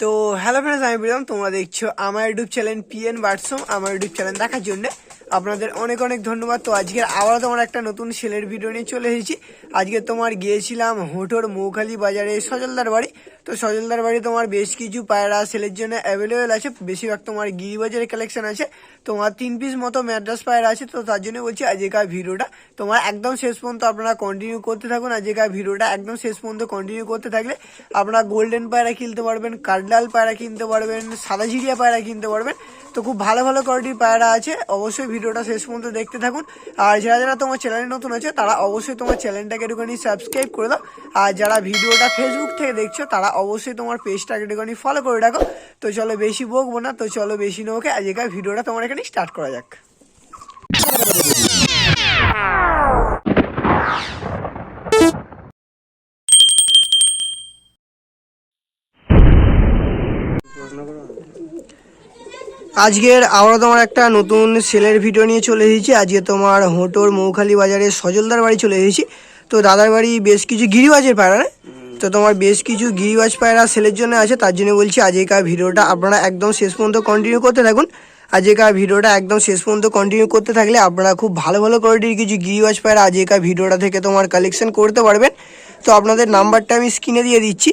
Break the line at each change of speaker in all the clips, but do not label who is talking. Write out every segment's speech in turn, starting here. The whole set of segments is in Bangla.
তো হ্যালো ফ্রেন্ডস আমি বললাম তোমরা দেখছ আমার ইউটিউব চ্যানেল পিএন বাটসম আমার ইউটিউব চ্যানেল দেখার জন্য। আপনাদের অনেক অনেক ধন্যবাদ। তো আজকে আবারও তোমার একটা নতুন সেলের ভিডিও নিয়ে চলে এসেছি। আজকে তোমার গিয়েছিলাম হোটোর মৌখালি বাজারে সজলদার বাড়ি। তো সজলদার বাড়ি তোমার বেশ কিছু পায়রা সেলের জন্য অ্যাভেলেবেল আছে। বেশিরভাগ তোমার গিরিবাজারের কালেকশন আছে। তোমার তিন পিস মতো ম্যাড্রাস পায়রা আছে। তো তার জন্য বলছি আজকের ভিডিওটা তোমার একদম শেষ পর্যন্ত আপনারা কন্টিনিউ করতে থাকুন। আজকের ভিডিওটা একদম শেষ পর্যন্ত কন্টিনিউ করতে থাকলে আপনারা গোল্ডেন পায়রা কিনতে পারবেন কাঠলাল পায়রা কিনতে পারবেন, সাদা ঝিরিয়া পায়রা কিনতে পারবেন। তো খুব ভালো ভালো কোয়ালিটির পায়রা আছে। অবশ্যই ভিডিওটা শেষ পর্যন্ত দেখতে থাকুন। আর যারা যারা তোমার চ্যানেলে নতুন আছে, তারা অবশ্যই তোমার চ্যানেলটাকে একটুখানি সাবস্ক্রাইব করে দাও। আর যারা ভিডিওটা ফেসবুক থেকে দেখছ, তারা অবশ্যই তোমার পেজটাকে একটুখানি ফলো করে রাখো। তো চলো বেশি বকবো না, তো চলো বেশি নৌকে আজকের ভিডিওটা তোমার এখানে স্টার্ট করা যাক। আজকের আমরা তোমার একটা নতুন সেলের ভিডিও নিয়ে চলে এসেছি। আজকে তোমার হোটোর মৌখালি বাজারে সজলদার বাড়ি চলে এসেছি। তো দাদার বাড়ি বেশ কিছু গিরিবাজের পায়রা, না? তো তোমার বেশ কিছু গিরিবাজ পায়রা সেলের জন্য আছে, তার জন্য বলছি আজকের ভিডিওটা আপনারা একদম শেষ পর্যন্ত কন্টিনিউ করতে থাকুন। আজকের ভিডিওটা একদম শেষ পর্যন্ত কন্টিনিউ করতে থাকলে আপনারা খুব ভালো ভালো কোয়ালিটির কিছু গিরিবাজ পায়রা আজকের ভিডিওটা থেকে তোমার কালেকশন করতে পারবেন। তো আপনাদের নাম্বারটা আমি স্ক্রিনে দিয়ে দিচ্ছি।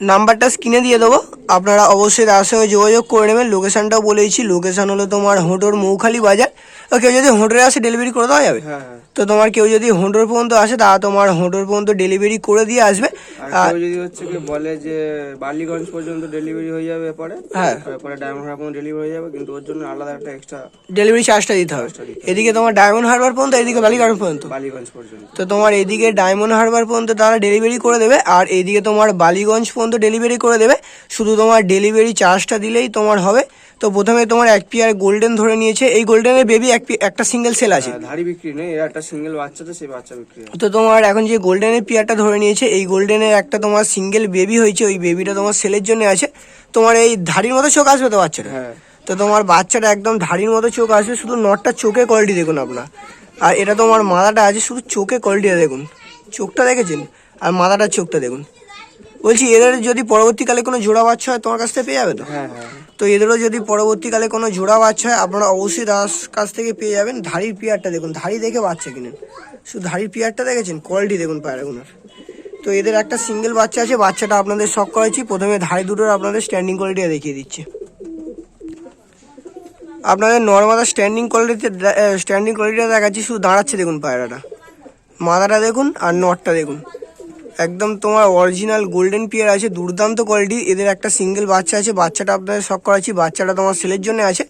নাম্বারটা স্ক্রিনে দিয়ে দেবো। আপনারা অবশ্যই তার সঙ্গে যোগাযোগ করে নেবেন। লোকেশানটাও বলেছি লোকেশান হলো তোমার হোটোর মৌখালি বাজার। তো কেউ যদি হোটোরে আসে ডেলিভারি করে দেওয়া যাবে?
হ্যাঁ হ্যাঁ।
তো তোমার কেউ যদি হোটোর পর্যন্ত আসে তারা তোমার হোটোর পর্যন্ত ডেলিভারি করে দিয়ে আসবে।
কেউ যদি হচ্ছে কি বলে যে বালিগঞ্জ পর্যন্ত ডেলিভারি হয়ে যাবে পরে
হ্যাঁ।
পরে ডায়মন্ড হারবার পর্যন্ত ডেলিভারি হয়ে যাবে কিন্তু ওর জন্য আলাদা একটা এক্সট্রা
ডেলিভারি চার্জটা দিতে হবে। এদিকে তোমার ডায়মন্ড হারবার পর্যন্ত এদিকে বালিগঞ্জ পর্যন্ত।
বালিগঞ্জ পর্যন্ত।
তো তোমার এদিকে ডায়মন্ড হারবার পর্যন্ত তারা ডেলিভারি করে দেবে আর এইদিকে তোমার বালিগঞ্জ পর্যন্ত ডেলিভারি করে দেবে। শুধু তোমার ডেলিভারি চার্জটা দিলেই তোমার হবে। তো প্রথমে তোমার এক পিয়ার গোল্ডেন ধরে নিয়েছে। এই গোল্ডেনের বেবি এক একটা সিঙ্গেল সেল আছে।
হ্যাঁ, ধাড়ি বিক্রি নেই এর একটা সিঙ্গেল বাচ্চা তো সেই বাচ্চা বিক্রি
তো তোমার এখন যে গোল্ডেনের পিয়ারটা ধরে নিয়েছে এই গোল্ডেনের একটা তোমার সিঙ্গেল বেবি হয়েছে ওই বেবিটা তোমার সেলের জন্য আছে। তোমার এই ধাড়ির মতো চোখ আসবে তো বাচ্চাটা
হ্যাঁ।
তো তোমার বাচ্চাটা একদম ধাড়ির মতো চোখ আসবে শুধু নটটা চোখে কোয়ালিটি দেখুন আপনার। আর এটা তোমার মাথাটা আছে শুধু চোখে কোয়ালিটিটা দেখুন। চোখটা দেখেছেন? আর মাথাটার চোখটা দেখুন। বলছি এদের যদি পরবর্তীকালে কোনো জোড়া বাচ্চা হয় তোমার কাছ থেকে পেয়ে যাবে তো?
হ্যাঁ হ্যাঁ।
তো এদেরও যদি পরবর্তীকালে কোনো জোড়া বাচ্চা হয় আপনারা অবশ্যই দাস কাছ থেকে পেয়ে যাবেন। ধাড়ির পিয়ারটা দেখুন ধাড়ি দেখে বাচ্চা কিনেন। শুধু ধাড়ির পিয়ারটা দেখেছেন? কোয়ালিটি দেখুন পায়রাগুলোর তো এদের একটা সিঙ্গেল বাচ্চা আছে, বাচ্চাটা আপনাদের শখ করেছি প্রথমে ধাড়ি দুটোর আপনাদের স্ট্যান্ডিং কোয়ালিটি দেখিয়ে দিচ্ছে। আপনাদের নর্মাদা স্ট্যান্ডিং কোয়ালিটিতে স্ট্যান্ডিং কোয়ালিটিটা দেখাচ্ছি, শুধু দাঁড়াচ্ছে দেখুন পায়রাটা। মাদাটা দেখুন আর নটটা দেখুন। একদম তোমার অরিজিনাল গোল্ডেন পিয়ার আছে, দুর্দান্ত কোয়ালিটি এদের একটা সিঙ্গেল বাচ্চা আছে, বাচ্চাটা আপনাদের শখ করাচ্ছি। বাচ্চাটা তোমার সেলের জন্য আছে।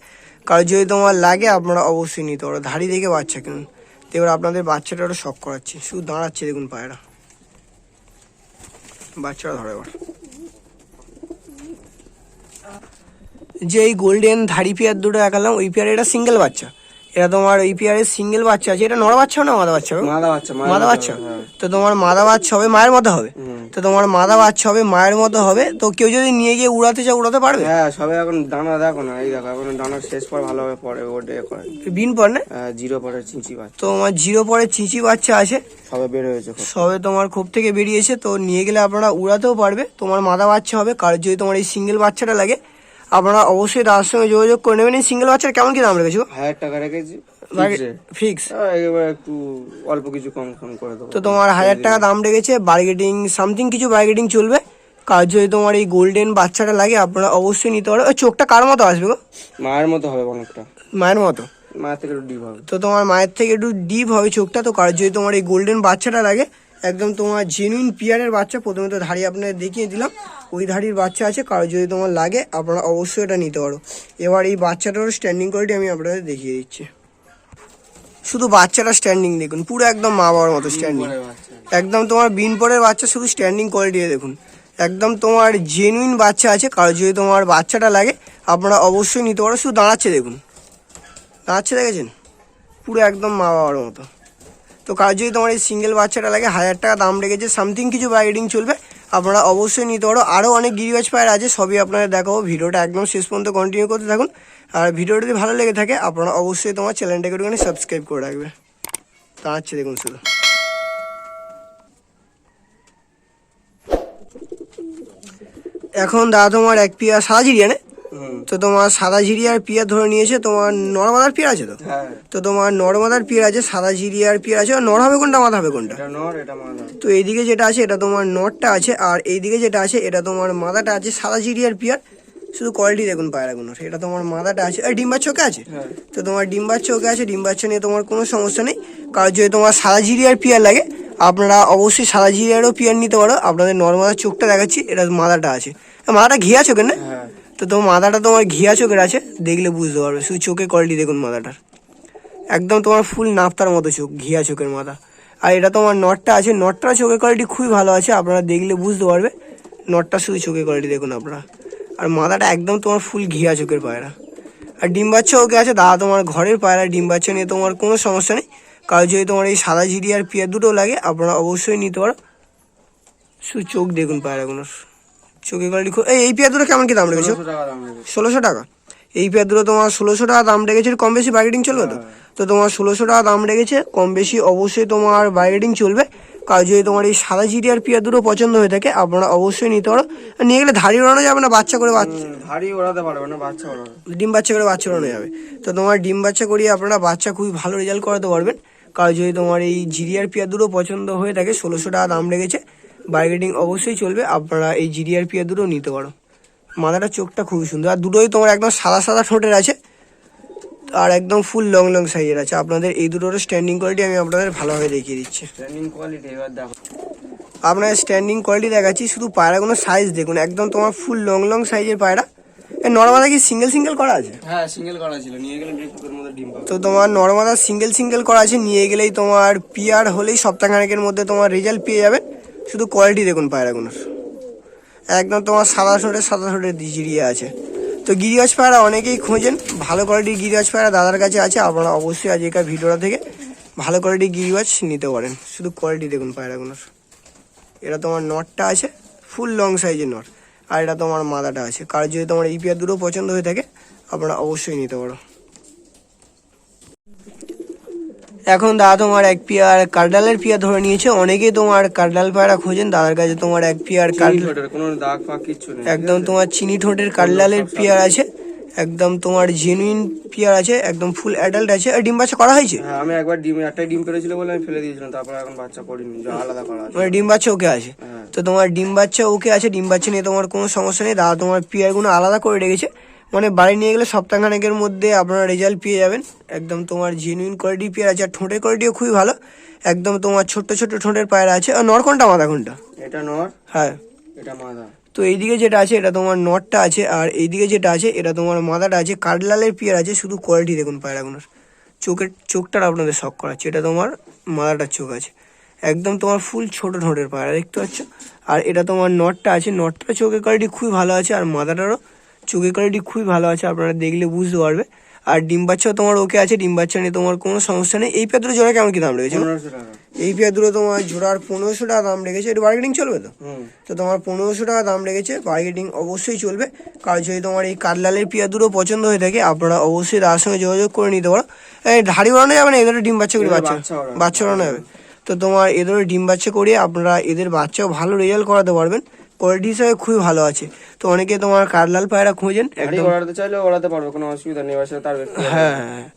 কারও যদি তোমার লাগে, আপনারা অবশ্যই নিতে পারো। ধাড়ি দেখে বাচ্চা কিনুন। এবার আপনাদের বাচ্চাটা শখ করাচ্ছি। শুধু দাঁড়াচ্ছে দেখুন পায়রা। বাচ্চাটা ধরে যে এই গোল্ডেন ধাড়ি পেয়ার দুটো দেখালাম ওই পেয়ারে এটা সিঙ্গেল বাচ্চা। এটা তোমার ওই পেয়ারের সিঙ্গেল বাচ্চা আছে। এটা নড়া বাচ্চা না মাদা বাচ্চা
মাদা বাচ্চা
মাদা বাচ্চা
হ্যাঁ।
তো তোমার মাদা বাচ্চা হবে মায়ের মতো হবে? তো তোমার মাদা বাচ্চা হবে মায়ের মতো হবে? তো কেউ যদি নিয়ে গিয়ে উড়াতে চায় উড়াতে পারবে?
হ্যাঁ সবে এখন দানা দেখো না এই দেখো এখন দানার শেষ পর ভালোভাবে পরে ওটা করে।
বিন পর না?
হ্যাঁ, জিরো পরে চিঁচি বাচ্চা।
তো আমার জিরো পরে চিচি বাচ্চা আছে?
সবে বের হয়েছে
সবে তোমার খোপ থেকে বেরিয়েছে তো নিয়ে গেলে আপনারা উড়াতেও পারবে। তোমার মাদা বাচ্চা হবে কারোর যদি তোমার এই সিঙ্গেল বাচ্চাটা লাগে আপনারা অবশ্যই তার সঙ্গে যোগাযোগ করে নেবেন। এই সিঙ্গেল বাচ্চার কেমন কি দাম রেখেছো?
হাজার টাকা রেখেছি।
ফিক্স
একটু অল্প কিছু কম কম করে দেবো।
তো তোমার হাজার টাকা দাম রেখেছে বার্গেটিং সামথিং কিছু বার্গেটিং চলবে। কার যদি তোমার এই গোল্ডেন বাচ্চাটা লাগে আপনারা অবশ্যই নিতে পারো। চোখটা কার মতো আসবে গো?
মায়ের মতো হবে অনেকটা।
মায়ের মতো?
মায়ের থেকে একটু ডিপ হবে।
তো তোমার মায়ের থেকে একটু ডিপ হবে চোখটা। তো কার যদি তোমার এই গোল্ডেন বাচ্চাটা লাগে একদম তোমার জেনুইন পিয়ারের বাচ্চা প্রথমে তো ধাড়ি আপনাদের দেখিয়ে দিলাম। ওই ধাড়ির বাচ্চা আছে কারও যদি তোমার লাগে আপনারা অবশ্যই এটা নিতে পারো। এবার এই বাচ্চাটারও স্ট্যান্ডিং কোয়ালিটি আমি আপনাদের দেখিয়ে দিচ্ছি। শুধু বাচ্চাটা স্ট্যান্ডিং দেখুন পুরো একদম মা বাবার মতো স্ট্যান্ডিং একদম তোমার বিন পরের বাচ্চা শুধু স্ট্যান্ডিং কোয়ালিটি দেখুন। একদম তোমার জেনুইন বাচ্চা আছে কারও যদি তোমার বাচ্চাটা লাগে আপনারা অবশ্যই নিতে পারো। শুধু দাঁড়াচ্ছে দেখুন। দাঁড়াচ্ছে দেখেছেন? পুরো একদম মা বাবার মতো। তো কার যদি তোমার এই সিঙ্গেল বাচ্চাটা লাগে, হাজার টাকা দাম রেখেছে সামথিং কিছু বাইডিং চলবে, আপনারা অবশ্যই নিতে পারো। আরও অনেক গিরিবাজ পায়ের আছে, সবই আপনারা দেখাবো। ভিডিওটা একদম শেষ পর্যন্ত কন্টিনিউ করতে থাকুন। আর ভিডিওটা যদি ভালো লেগে থাকে, আপনারা অবশ্যই তোমার চ্যানেলটাকে একটুখানি সাবস্ক্রাইব করে রাখবে। দাঁড়াচ্ছে, দেখুন শুধু। এখন দাদা তোমার এক পিয়া সাদা জিরিয়া না
হুম
তো তোমার সাদা জিরিয়ার পিয়া ধরে নিয়েছে তোমার নর্মাদার পিয়ার আছে তো?
হ্যাঁ।
তো তোমার নর্মাদার পিয়ার আছে সাদা জিরিয়ার পিয়ার আছে আর নর হবে কোনটা মাথা হবে কোনটা? তো এইদিকে যেটা আছে এটা তোমার নরটা আছে আর এইদিকে যেটা আছে এটা তোমার মাদাটা আছে সাদা জিরিয়ার পিয়ার শুধু কোয়ালিটি দেখুন পায়রাগুলোর এটা তোমার মাদাটা আছে। আর ডিম্বার চোখে আছে?
হ্যাঁ।
তো তোমার ডিম্বার চোখে আছে ডিম্বার নিয়ে তোমার কোনো সমস্যা নেই। কারণ যদি তোমার সাদা জিরিয়ার পিয়ার লাগে আপনারা অবশ্যই সাদা জিরিয়ারও পিয়ার নিতে পারো। আপনাদের নর্মাল চোখটা দেখাচ্ছি এটা মাদাটা আছে। মাদাটা ঘিয়া চোখের না
হ্যাঁ।
তো তোমার মাথাটা তোমার ঘিয়া চোখের আছে? দেখলে বুঝতে পারবে। শুধু চোখে কোয়ালিটি দেখুন মাথাটার। একদম তোমার ফুল নাপতার মতো চোখ, ঘিয়া চোখের মাথা। আর এটা তোমার নটটা আছে। নটটার চোখের কোয়ালিটি খুবই ভালো আছে। আপনারা দেখলে বুঝতে পারবে। নটটা শুধু চোখের কোয়ালিটি দেখুন আপনারা। আর মাথাটা একদম তোমার ফুল ঘিয়া চোখের পায়রা। আর ডিম বাচ্চা ওকে আছে। দাদা তোমার ঘরের পায়রা। ডিম বাচ্চা নিয়ে তোমার কোনো সমস্যা নেই। কারণ যদি তোমার এই সাদা জিরি আর পিয়ার দুটো লাগে, আপনারা অবশ্যই নিতে পারো। শুধু চোখ দেখুন পায়রাগুলোর। কোয়ালিটি খুব এই এই পেয়ার দুটো কেমন কি দাম রেখেছো?
ষোলোশো টাকা
এই পেয়ার দুটো তোমার ষোলোশো টাকা দাম রেখেছে কম বেশি বার্গেটিং চলবে তো? তো তোমার ষোলোশো টাকা দাম রেখেছে কম বেশি অবশ্যই তোমার বার্গেটিং চলবে। কারণ যদি তোমার এই সাদা জিরি আর পেয়ার দুটো পছন্দ হয়ে থাকে আপনারা অবশ্যই নিতে পারো। নিয়ে গেলে ধাড়ি ওড়ানো যাবে না বাচ্চা করে বাচ্চা
ভারী ওড়াতে পারবে না বাচ্চা ওড়াবে।
ডিম বাচ্চা করে বাচ্চা ওড়ানো যাবে। তো তোমার ডিম বাচ্চা করিয়ে আপনারা বাচ্চা খুবই ভালো রেজাল্ট করাতে পারবেন। কারণ যদি তোমার এই জিরিয়ার পেয়ার দুটো পছন্দ হয়ে থাকে ষোলোশো টাকা দাম রেখেছে বার্গেটিং অবশ্যই চলবে আপনারা এই জিরি আর পেয়ার দুটো নিতে পারো। মাথাটা চোখটা খুবই সুন্দর। আর দুটোই তোমার একদম সাদা সাদা ঠোঁটের আছে আর একদম ফুল লং লং সাইজের আছে। আপনাদের এই দুটোর স্ট্যান্ডিং কোয়ালিটি আমি আপনাদের ভালোভাবে দেখিয়ে দিচ্ছি।
ট্রেনিং কোয়ালিটি এবার দেখো।
আপনার স্ট্যান্ডিং কোয়ালিটি দেখাচ্ছি শুধু পায়রাগুলোর সাইজ দেখুন একদম তোমার ফুল লং লং সাইজের পায়রা। নর্মাদা কি সিঙ্গেল সিঙ্গেল করা আছে?
হ্যাঁ সিঙ্গেল করা ছিল নিয়ে গেলে ডিম
তো তোমার নর্মাদা সিঙ্গেল সিঙ্গেল করা আছে নিয়ে গেলেই তোমার পিয়ার হলেই সপ্তাহখানেকের মধ্যে তোমার রেজাল্ট পেয়ে যাবেন শুধু কোয়ালিটি দেখুন পায়রাগুলোর একদম তোমার সাদা ঠোঁটের সাদা ঠোঁটের জিরিয়ে আছে। তো গিরিবাজ পায়রা অনেকেই খোঁজেন, ভালো কোয়ালিটির গিরিবাজ পায়রা দাদার কাছে আছে, আপনারা অবশ্যই আজ আজকের ভিডিওটা থেকে ভালো কোয়ালিটির গিরিবাজ নিতে পারেন। শুধু কোয়ালিটি দেখুন পায়রাগুলোর এটা তোমার নটটা আছে ফুল লং সাইজের নট। আর এটা তোমার মাদাটা আছে। কার যদি তোমার এই পেয়ার দুটো পছন্দ হয়ে থাকে, আপনারা অবশ্যই নিতে পারো। এখন দাদা তোমার এক পেয়ার কার্ডালের পেয়ার ধরে নিয়েছে। অনেকেই তোমার কার্ডাল পায়রা খোঁজেন দাদার কাছে তোমার এক পেয়ার কার্ডাল
কোনো দাগ ফাগ কিচ্ছু নেই।
একদম তোমার চিনি ঠোঁটের কার্ডালের পেয়ার আছে একদম তোমার জেনুইন পেয়ার আছে একদম ফুল অ্যাডাল্ট আছে। আর ডিম বাচ্চা করা হয়েছে?
হ্যাঁ আমি একবার ডিম একটাই ডিম পেরেছিল বলে আমি ফেলে দিয়েছিলাম তারপর এখন বাচ্চা যে আলাদা করা আছে।
মানে ডিম বাচ্চা ওকে আছে।
হ্যাঁ।
তো তোমার ডিম বাচ্চা ওকে আছে ডিম বাচ্চা নিয়ে তোমার কোনো সমস্যা নেই। দাদা তোমার পেয়ারগুলো আলাদা করে রেখেছে। মানে বাড়ি নিয়ে গেলে সপ্তাহখানেকের মধ্যে আপনারা রেজাল্ট পেয়ে যাবেন। একদম তোমার জেনুইন কোয়ালিটি পেয়ার আছে আর ঠোঁটের কোয়ালিটিও খুবই ভালো। একদম তোমার ছোট্ট ছোট্ট ঠোঁটের পায়রা আছে। আর নর কোনটা মাথা কোনটা?
এটা নর।
হ্যাঁ।
এটা মাদা।
তো এইদিকে যেটা আছে এটা তোমার নটটা আছে। আর এইদিকে যেটা আছে এটা তোমার মাদাটা আছে। কাঠলালের পিয়ার আছে। শুধু কোয়ালিটি দেখুন পায়রাগুলোর। চোখের চোখটার আপনাদের শখ করাচ্ছে। এটা তোমার মাদাটার চোখ আছে। একদম তোমার ফুল ছোট ঠোঁটের পায়রা। দেখতে পাচ্ছ? আর এটা তোমার নটটা আছে। নটটার চোখের কোয়ালিটি খুবই ভালো আছে। আর মাদাটারও চোখের কোয়ালিটি খুবই ভালো আছে আপনারা দেখলে বুঝতে পারবে। আর ডিম বাচ্চাও তোমার ওকে আছে ডিম বাচ্চা নিয়ে তোমার কোনো সমস্যা নেই। এই পেয়ার জোড়া কেমন কি দাম রেখেছে?
টাকা।
এই পেয়ার দুটো তোমার জোড়ার পনেরোশো টাকা দাম রেখেছে। এটা মার্কেটিং চলবে তো? তো তোমার পনেরোশো টাকা দাম রেখেছে বার্গেটিং অবশ্যই চলবে। কারণ যদি তোমার এই কাঠলালের পিয়া দুটো পছন্দ হয়ে থাকে আপনারা অবশ্যই তার সঙ্গে যোগাযোগ করে নিতে পারো। এই ধাড়ি বানানো যাবে না? এদের ডিম বাচ্চা করে বাচ্চা
বাচ্চা ওড়ানো।
বানানো যাবে। তো তোমার এদের ডিম বাচ্চা করিয়ে আপনারা এদের বাচ্চাও ভালো রেজাল্ট করাতে পারবেন। কোয়ালিটি হিসাবে খুবই ভালো আছে। তো অনেকে তোমার কাঠলাল পায়রা খোঁজেন একদম
ওড়াতে চাইলে ওড়াতে পারবে কোনো অসুবিধা নেই এবার তার
হ্যাঁ হ্যাঁ, হ্যাঁ।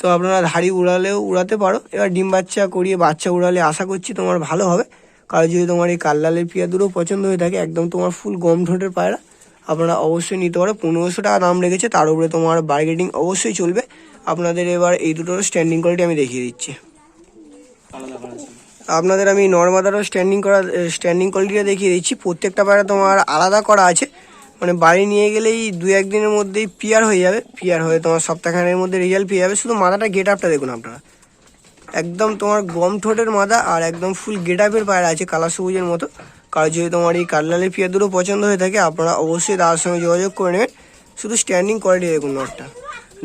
তো আপনারা ধাড়ি উড়ালেও উড়াতে পারো। এবার ডিম বাচ্চা করিয়ে বাচ্চা উড়ালে আশা করছি তোমার ভালো হবে। কারণ যদি তোমার এই কাল্লালের পিয়া দুটো পছন্দ হয়ে থাকে একদম তোমার ফুল গম ঠোঁটের পায়রা আপনারা অবশ্যই নিতে পারো। পনেরোশো টাকা দাম রেখেছে তার উপরে তোমার বার্গেটিং অবশ্যই চলবে। আপনাদের এবার এই দুটোর স্ট্যান্ডিং কোয়ালিটি আমি দেখিয়ে দিচ্ছি। আপনাদের আমি নর্মাদারও স্ট্যান্ডিং করা স্ট্যান্ডিং কোয়ালিটিটা দেখিয়ে দিচ্ছি। প্রত্যেকটা পায়রা তোমার আলাদা করা আছে। মানে বাড়ি নিয়ে গেলেই দু একদিনের মধ্যেই পিয়ার হয়ে যাবে। পিয়ার হয়ে তোমার সপ্তাহখানের মধ্যে রেজাল্ট পেয়ে যাবে। শুধু মাথাটা গেট আপটা দেখুন আপনারা। একদম তোমার গম ঠোঁটের মাথা আর একদম ফুল গেট আপের পায়রা আছে কালা সবুজের মতো। কারণ যদি তোমার এই কাটলালের পিয়া দুটো পছন্দ হয়ে থাকে, আপনারা অবশ্যই তার সঙ্গে যোগাযোগ করে নেবেন। শুধু স্ট্যান্ডিং কোয়ালিটি দেখুন নটটা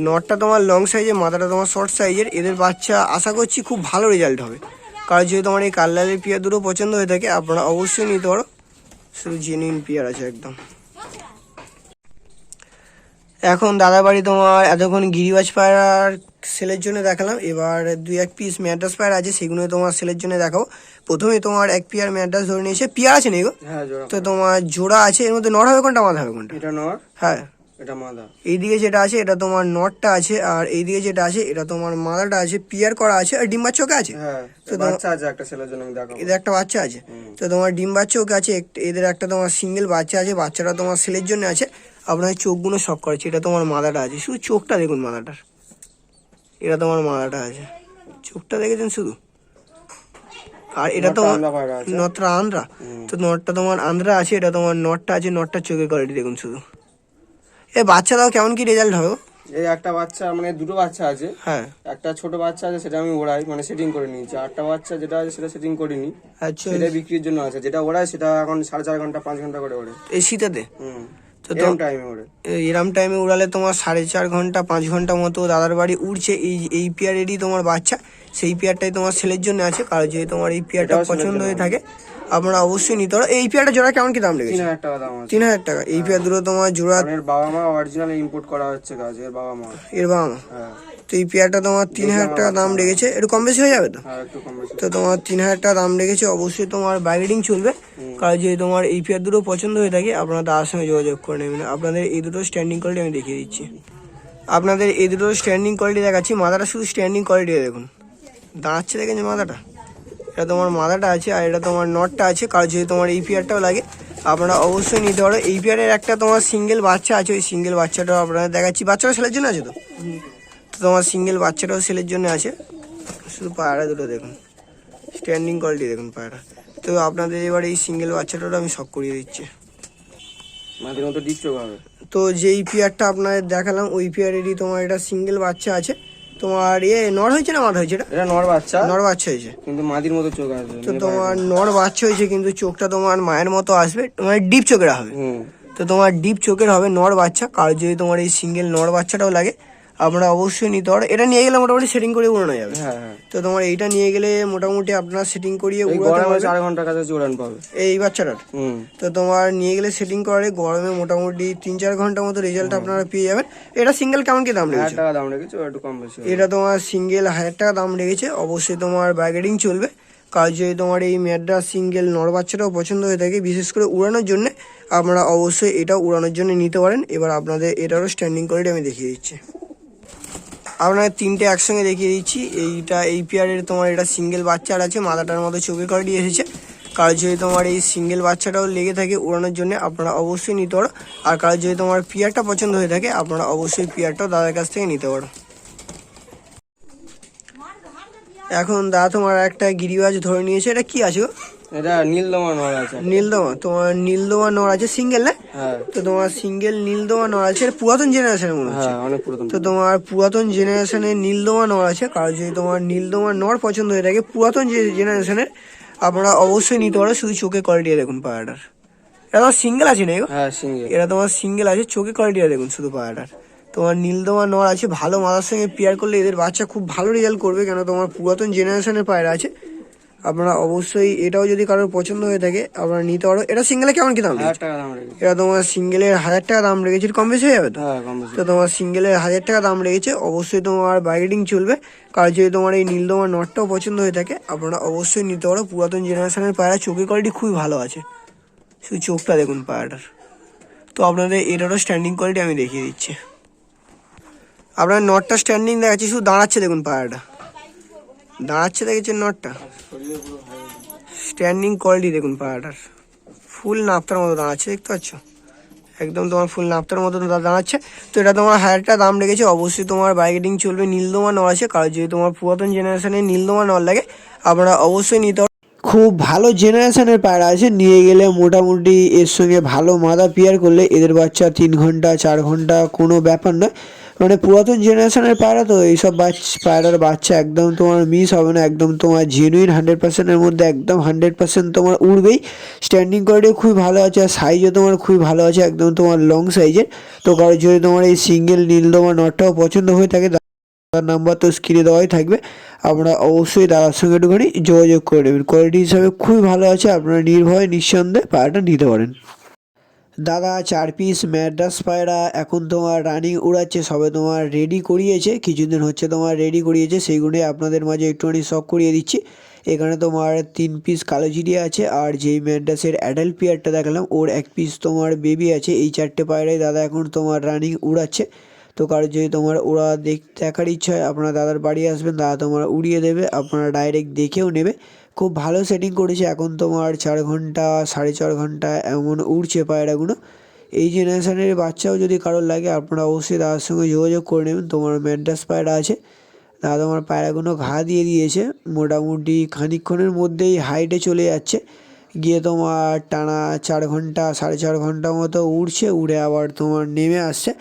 নটটা তোমার লং সাইজের মাথাটা তোমার শর্ট সাইজের এদের বাচ্চা, আশা করছি খুব ভালো রেজাল্ট হবে। কারণ যদি তোমার এই কাল্লালের পিয়া দুটো পছন্দ হয়ে থাকে আপনারা অবশ্যই নিতে পারো। শুধু জেনুইন পিয়ার আছে একদম। এখন দাদা বাড়ি তোমার এতক্ষণ গিরিবাজ পায়রার সেলের জন্য দেখালাম। এবার দুই এক পিস ম্যাড্রাস পায়ার আছে সেগুলো তোমার সেলের জন্য দেখাও প্রথমে তোমার এক পেয়ার ম্যাড্রাস ধরে নিয়েছে। পিয়ার আছে নাকি গো?
হ্যাঁ
তো তোমার জোড়া আছে এর মধ্যে নট হবে কোনটা মাথা হবে কোনটা?
এটা নর
হ্যাঁ।
এটা মাদা
এইদিকে যেটা আছে এটা তোমার নটটা আছে আর এইদিকে যেটা আছে এটা তোমার মাদাটা আছে পিয়ার করা আছে আর ডিম্বার চোখে আছে।
হ্যাঁ
তো
বাচ্চা আছে একটা ছেলের জন্য আমি দেখাবো।
এদের একটা বাচ্চা আছে। তো তোমার ডিম বাচ্চা ওকে আছে এদের একটা তোমার সিঙ্গেল বাচ্চা আছে বাচ্চাটা তোমার সেলের জন্য আছে আপনার চোখগুলো শখ করেছে এটা তোমার মাদাটা আছে। শুধু চোখটা দেখুন মাদাটার এটা তোমার মাদাটা আছে। চোখটা দেখেছেন শুধু? আর এটা
নটটা পায়রা
নটটা আন্দ্রা তো নটটা তোমার আন্দ্রা আছে এটা তোমার নটটা আছে নটটার চোখের কোয়ালিটি দেখুন শুধু। এ বাচ্চা দাও কেমন কি রেজাল্ট হবে?
এই একটা বাচ্চা মানে দুটো বাচ্চা আছে।
হ্যাঁ।
একটা ছোট বাচ্চা আছে সেটা আমি ওড়াই মানে সেটিং করে নিয়েছি। আটটা বাচ্চা যেটা আছে সেটা সেটিং করিনি।
আচ্ছা।
সেটা বিক্রির জন্য আছে। যেটা ওড়াই সেটা এখন সাড়ে চার ঘণ্টা পাঁচ ঘণ্টা করে ওড়ে।
এই শীতেতে?
হুম।
তো
তো- টাইমে ওড়ে।
এরম টাইমে উড়ালে তোমার সাড়ে চার ঘণ্টা পাঁচ ঘণ্টা মতো দাদার বাড়ি উড়ছে। এই এই পেয়ারেরই তোমার বাচ্চা। সেই পেয়ারটাই তোমার ছেলের জন্য আছে। কারণ যদি তোমার এই পেয়ারটা পছন্দ হয়ে থাকে আপনারা অবশ্যই নিতে পারো এই পেয়ারটা জোড়া কেমন কি দাম লেগেছে?
তিন হাজার টাকা দাম আছে।
তিন হাজার টাকা। এই পেয়ার দুটো তোমার জোড়া
এর বাবা মা অরিজিনাল ইম্পোর্ট করা হচ্ছে কাজ এর বাবা মা।
এর বাবা মা।
হ্যাঁ।
তো এই পেয়ারটা তোমার তিন হাজার টাকা দাম লেগেছে। একটু কম বেশি হয়ে যাবে তো?
হ্যাঁ
তো তোমার তিন হাজার টাকা দাম লেগেছে। অবশ্যই তোমার বাইরেডিং চলবে। কারণ যদি তোমার এই পেয়ার দুটো পছন্দ হয়ে থাকে আপনারা তার সঙ্গে যোগাযোগ করে নেবেন। আপনাদের এই দুটো স্ট্যান্ডিং কোয়ালিটি আমি দেখিয়ে দিচ্ছি। আপনাদের এই দুটো স্ট্যান্ডিং কোয়ালিটি দেখাচ্ছি। মাথাটা শুধু স্ট্যান্ডিং কোয়ালিটি দেখুন। দাঁড়াচ্ছে দেখেন যে মাথাটা? এটা তোমার মাথাটা আছে আর এটা তোমার নটটা আছে। কারণ যদি তোমার এই পেয়ারটাও লাগে আপনারা অবশ্যই নিতে পারো। এই পেয়ারের একটা তোমার সিঙ্গেল বাচ্চা আছে ওই সিঙ্গেল বাচ্চাটাও আপনারা দেখাচ্ছি। বাচ্চাটা ছেলের জন্য আছে তো? তোমার সিঙ্গেল বাচ্চাটাও সেলের জন্য আছে। শুধু পায়রা দুটো দেখুন। স্ট্যান্ডিং কোয়ালিটি দেখুন পায়রা। তো আপনাদের এবার এই সিঙ্গেল বাচ্চাটাও আমি শখ করিয়ে দিচ্ছি। তো যেই পেয়ারটা আপনাদের দেখালাম ওই পেয়ারেরই তোমার এটা সিঙ্গেল বাচ্চা আছে। তোমার ইয়ে নর হয়েছে না মাদ হয়েছে এটা?
এটা নর বাচ্চা।
নর বাচ্চা হয়েছে।
কিন্তু মাদির মতো চোখ আসবে
তো তোমার নর বাচ্চা হয়েছে কিন্তু চোখটা তোমার মায়ের মতো আসবে তোমার ডিপ চোখের হবে। তো তোমার ডিপ চোখের হবে নর বাচ্চা কারোর যদি তোমার এই সিঙ্গেল নর বাচ্চাটাও লাগে আপনারা অবশ্যই নিতে পারো এটা নিয়ে গেলে মোটামুটি সেটিং করে উড়ানো যাবে।
হ্যাঁ হ্যাঁ।
তো তোমার এইটা নিয়ে গেলে মোটামুটি আপনার সেটিং করিয়ে উড়াতে পারবে।
চার ঘণ্টার কাছে উড়ান পাবে।
এই বাচ্চাটার। তো তোমার নিয়ে গেলে সেটিং করে গরমে মোটামুটি তিন চার ঘণ্টা মতো রেজাল্ট আপনারা পেয়ে যাবেন। এটা সিঙ্গেল কেমন কি দাম লেগেছে
টাকা দাম ও একটু কম বেশি
এটা তোমার সিঙ্গেল হাজার টাকা দাম লেগেছে অবশ্যই তোমার ব্যাগেডিং চলবে। কাজ যদি তোমার এই ম্যাড্রাস সিঙ্গেল নর বাচ্চাটাও পছন্দ হয়ে থাকে বিশেষ করে উড়ানোর জন্য আপনারা অবশ্যই এটা উড়ানোর জন্য নিতে পারেন। এবার আপনাদের এটারও স্ট্যান্ডিং কোয়ালিটি আমি দেখিয়ে দিচ্ছি। আপনাদের তিনটে একসঙ্গে দেখিয়ে দিচ্ছি। এইটা এই পেয়ারের তোমার এটা সিঙ্গেল বাচ্চার আছে, মাথাটার মতো চোখের কোয়ালিটি এসেছে। কারও যদি তোমার এই সিঙ্গেল বাচ্চাটাও লেগে থাকে উড়ানোর জন্য, আপনারা অবশ্যই নিতে পারো। আর কারও যদি তোমার পিয়ারটা পছন্দ হয়ে থাকে, আপনারা অবশ্যই পিয়ারটাও দাদার কাছ থেকে নিতে পারো। এখন দাদা তোমার একটা গিরিবাজ ধরে নিয়েছে, এটা কি আছে
এটা নীলদমা নর আছে।
নীলদমা তোমার নীলদমা নর আছে সিঙ্গেল না?
হ্যাঁ।
তো তোমার সিঙ্গেল নীলদমা নর আছে পুরাতন জেনারেশনের মনে হচ্ছে।
হ্যাঁ অনেক পুরাতন।
তো তোমার পুরাতন জেনারেশনের নীলদমা নর আছে কারণ যদি তোমার নীলদমা নর পছন্দ হয়ে থাকে পুরাতন যে জেনারেশনের আপনারা অবশ্যই নিতে পারো শুধু চোখে কোয়ালিটি দেখুন পায়াটার এটা তোমার সিঙ্গেল আছে না?
হ্যাঁ সিঙ্গেল
এটা তোমার সিঙ্গেল আছে চোখে কোয়ালিটি দেখুন শুধু পায়াটার তোমার নীলদমা নর আছে ভালো মাদার সঙ্গে পেয়ার করলে এদের বাচ্চা খুব ভালো রেজাল্ট করবে কেন তোমার পুরাতন জেনারেশনের পায়রা আছে আপনারা অবশ্যই এটাও যদি কারোর পছন্দ হয়ে থাকে আপনারা নিতে পারো। এটা সিঙ্গেলে কেমন কি দাম
রেখেছে?
এটা তোমার সিঙ্গেলের হাজার টাকা দাম লেগেছে কম বেশি হয়ে যাবে তো?
হ্যাঁ
তো তোমার সিঙ্গেলের হাজার টাকা দাম লেগেছে অবশ্যই তোমার বাইরেডিং চলবে। কারণ যদি তোমার এই নীল নীলদমার নটটাও পছন্দ হয়ে থাকে আপনারা অবশ্যই নিতে পারো। পুরাতন জেনারেশনের পায়রা চোখের কোয়ালিটি খুবই ভালো আছে। শুধু চোখটা দেখুন পায়রাটার। তো আপনাদের এটারও স্ট্যান্ডিং কোয়ালিটি আমি দেখিয়ে দিচ্ছি। আপনার নটটা স্ট্যান্ডিং দেখাচ্ছি শুধু দাঁড়াচ্ছে দেখুন পায়রাটা। দাঁড়াচ্ছে দেখেছেন নটটা। স্ট্যান্ডিং কোয়ালিটি দেখুন পায়রাটার ফুল নাপতার মতো দাঁড়াচ্ছে, দেখতে পাচ্ছ? একদম তোমার ফুল নাপতার মতো দাঁড়াচ্ছে। তো এটা তোমার হাজারটা দাম রেখেছে। অবশ্যই তোমার বাইকেটিং চলবে। নীলদমা নর আছে। কারণ যদি তোমার পুরাতন জেনারেশনের নীলদমা নর লাগে, আপনারা অবশ্যই নিতে। খুব ভালো জেনারেশনের পায়রা আছে। নিয়ে গেলে মোটামুটি এর সঙ্গে ভালো মাদা পেয়ার করলে এদের বাচ্চা তিন ঘণ্টা, চার ঘণ্টা কোনো ব্যাপার নয়। মানে পুরাতন জেনারেশনের পায়রা তো, এইসব বাচ্চা পায়রার বাচ্চা একদম তোমার মিস হবে না, একদম তোমার জেনুইন হান্ড্রেড পার্সেন্টের মধ্যে একদম হান্ড্রেড পার্সেন্ট তোমার উড়বেই। স্ট্যান্ডিং কোয়ালিটি খুবই ভালো আছে, আর সাইজও তোমার খুবই ভালো আছে, একদম তোমার লং সাইজের তো কারোর যদি তোমার এই সিঙ্গেল নীল তোমার নটটাও পছন্দ হয়ে থাকে তার নাম্বার তো স্ক্রিনে দেওয়াই থাকবে। আপনারা অবশ্যই দাদার সঙ্গে একটুখানি যোগাযোগ করে নেবেন। কোয়ালিটি হিসাবে খুবই ভালো আছে, আপনারা নির্ভয়ে, নিঃসন্দেহে পায়রাটা নিতে পারেন। দাদা, চার পিস ম্যাড্রাস পায়রা, এখন তোমার রানিং উড়াচ্ছে, সবে তোমার রেডি করিয়েছে, কিছুদিন হচ্ছে তোমার রেডি করিয়েছে সেইগুলোই আপনাদের মাঝে একটুখানি শখ করিয়ে দিচ্ছি। এখানে তোমার তিন পিস কালো জিরিয়া আছে, আর যেই ম্যাড্রাসের অ্যাডাল্ট পেয়ারটা দেখালাম, ওর এক পিস তোমার বেবি আছে, এই চারটে পায়রাই দাদা এখন তোমার রানিং উড়াচ্ছে। তো কারও যদি তোমার ওরা দেখ, দেখার ইচ্ছা হয়, আপনারা দাদার বাড়ি আসবেন, দাদা তোমার উড়িয়ে দেবে, আপনারা ডাইরেক্ট দেখেও নেবে। খুব ভালো সেটিং করেছে এখন তোমার চার ঘণ্টা, সাড়ে চার ঘণ্টা এমন উড়ছে পায়রাগুলো। এই জেনারেশনের বাচ্চাও যদি কারোর লাগে, আপনারা অবশ্যই দাদার সঙ্গে যোগাযোগ করে নেবেন। তোমার ম্যাড্রাস পায়রা আছে। দাদা তোমার পায়রাগুলো ঘা দিয়ে দিয়েছে। মোটামুটি খানিকক্ষণের মধ্যেই হাইটে চলে যাচ্ছে। গিয়ে তোমার টানা চার ঘণ্টা, সাড়ে চার ঘণ্টা মতো উড়ছে। উড়ে আবার তোমার নেমে আসছে।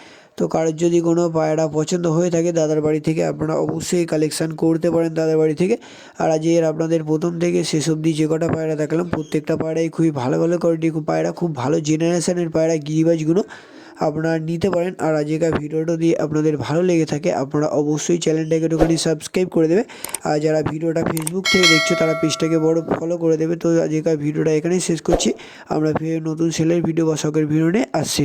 তো কারোর যদি কোনো পায়রা পছন্দ হয়ে থাকে দাদার বাড়ি থেকে, আপনারা অবশ্যই কালেকশান করতে পারেন দাদার বাড়ি থেকে। আর আজকের আপনাদের প্রথম থেকে শেষ অবধি যে কটা পায়রা দেখালাম, প্রত্যেকটা পায়রাই খুবই ভালো ভালো কোয়ালিটি পায়রা, খুব ভালো জেনারেশনের পায়রা, গিরিবাজগুলো আপনারা নিতে পারেন। আর আজকের ভিডিওটা দিয়ে আপনাদের ভালো লেগে থাকে, আপনারা অবশ্যই চ্যানেলটাকে একটুখানি সাবস্ক্রাইব করে দেবে। আর যারা ভিডিওটা ফেসবুক থেকে দেখছ, তারা পেজটাকে বড় ফলো করে দেবে। তো আজকের ভিডিওটা এখানেই শেষ করছি। আমরা নতুন সেলের ভিডিও বা শখের ভিডিও নিয়ে আসছি।